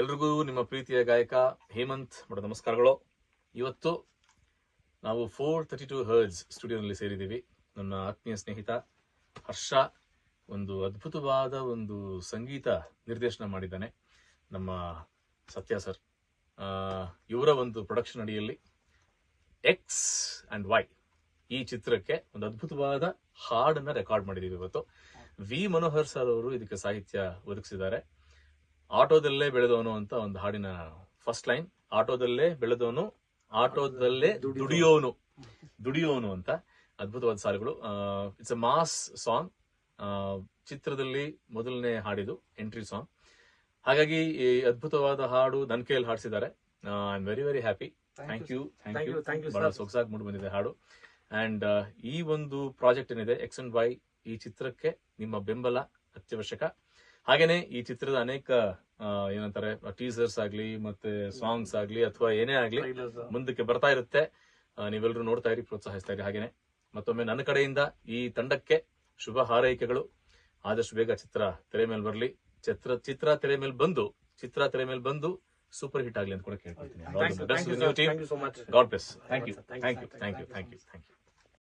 ಎಲ್ರಿಗೂ ನಿಮ್ಮ ಪ್ರೀತಿಯ ಗಾಯಕ ಹೇಮಂತ್ ಮಠ ನಮಸ್ಕಾರಗಳು. ಇವತ್ತು ನಾವು ಫೋರ್ ತರ್ಟಿ ಟು ಹರ್ಜ್ ಸ್ಟುಡಿಯೋನಲ್ಲಿ ಸೇರಿದ್ದೀವಿ. ನನ್ನ ಆತ್ಮೀಯ ಸ್ನೇಹಿತ ಹರ್ಷ ಒಂದು ಅದ್ಭುತವಾದ ಒಂದು ಸಂಗೀತ ನಿರ್ದೇಶನ ಮಾಡಿದ್ದಾನೆ. ನಮ್ಮ ಸತ್ಯ ಸರ್ ಇವರ ಒಂದು ಪ್ರೊಡಕ್ಷನ್ ಅಡಿಯಲ್ಲಿ ಎಕ್ಸ್ ಆ್ಯಂಡ್ ವೈ ಈ ಚಿತ್ರಕ್ಕೆ ಒಂದು ಅದ್ಭುತವಾದ ಹಾಡನ್ನು ರೆಕಾರ್ಡ್ ಮಾಡಿದ್ದೀವಿ ಇವತ್ತು. ವಿ ಮನೋಹರ್ ಸರ್ ಅವರು ಇದಕ್ಕೆ ಸಾಹಿತ್ಯ ಒದಗಿಸಿದ್ದಾರೆ. ಆಟೋದಲ್ಲೇ ಬೆಳೆದವನು ಅಂತ ಒಂದು ಹಾಡಿನ ಫಸ್ಟ್ ಲೈನ್ ಆಟೋದಲ್ಲೇ ಬೆಳೆದವನು ಆಟೋದಲ್ಲೇ ದುಡಿಯೋನು ದುಡಿಯೋನು ಅಂತ ಅದ್ಭುತವಾದ ಸಾಲುಗಳು ಇಟ್ಸ್ ಅ ಮಾಸ್ ಸಾಂಗ್ ಚಿತ್ರದಲ್ಲಿ ಮೊದಲನೇ ಹಾಡಿದು ಎಂಟ್ರಿ ಸಾಂಗ್ ಹಾಗಾಗಿ ಈ ಅದ್ಭುತವಾದ ಹಾಡು ನನ್ನ ಕೈಯಲ್ಲಿ ಹಾಡಿಸಿದ್ದಾರೆ. I am very very happy thank you thank you thank you ಬಹಳ ಸೊಗಸಾಗಿ ಮೂಡಿ ಬಂದಿದೆ ಹಾಡು. ಅಂಡ್ ಈ ಒಂದು ಪ್ರಾಜೆಕ್ಟ್ ಏನಿದೆ ಎಕ್ಸ್ ಅಂಡ್ ವೈ ಈ ಚಿತ್ರಕ್ಕೆ ನಿಮ್ಮ ಬೆಂಬಲ ಅತ್ಯವಶ್ಯಕ. ಹಾಗೇನೆ ಈ ಚಿತ್ರದ ಅನೇಕ ಏನಂತಾರೆ ಟೀಸರ್ಸ್ ಆಗ್ಲಿ ಮತ್ತೆ ಸಾಂಗ್ಸ್ ಆಗ್ಲಿ ಅಥವಾ ಏನೇ ಆಗ್ಲಿ ಮುಂದಕ್ಕೆ ಬರ್ತಾ ಇರುತ್ತೆ. ನೀವೆಲ್ಲರೂ ನೋಡ್ತಾ ಇರಿ ಪ್ರೋತ್ಸಾಹಿಸ್ತಾ ಇರಿ. ಹಾಗೇನೆ ಮತ್ತೊಮ್ಮೆ ನನ್ನ ಕಡೆಯಿಂದ ಈ ತಂಡಕ್ಕೆ ಶುಭ ಹಾರೈಕೆಗಳು. ಆದಷ್ಟು ಬೇಗ ಚಿತ್ರ ತೆರೆ ಮೇಲೆ ಬರಲಿ. ಚಿತ್ರ ಚಿತ್ರ ತೆರೆ ಮೇಲೆ ಬಂದು ಚಿತ್ರ ತೆರೆ ಮೇಲೆ ಬಂದು ಸೂಪರ್ ಹಿಟ್ ಆಗ್ಲಿ ಅಂತ ಕೂಡ ಕೇಳ್ಕೊಳ್ತೀನಿ. God bless thank you thank you sir. Thank you thank you thank you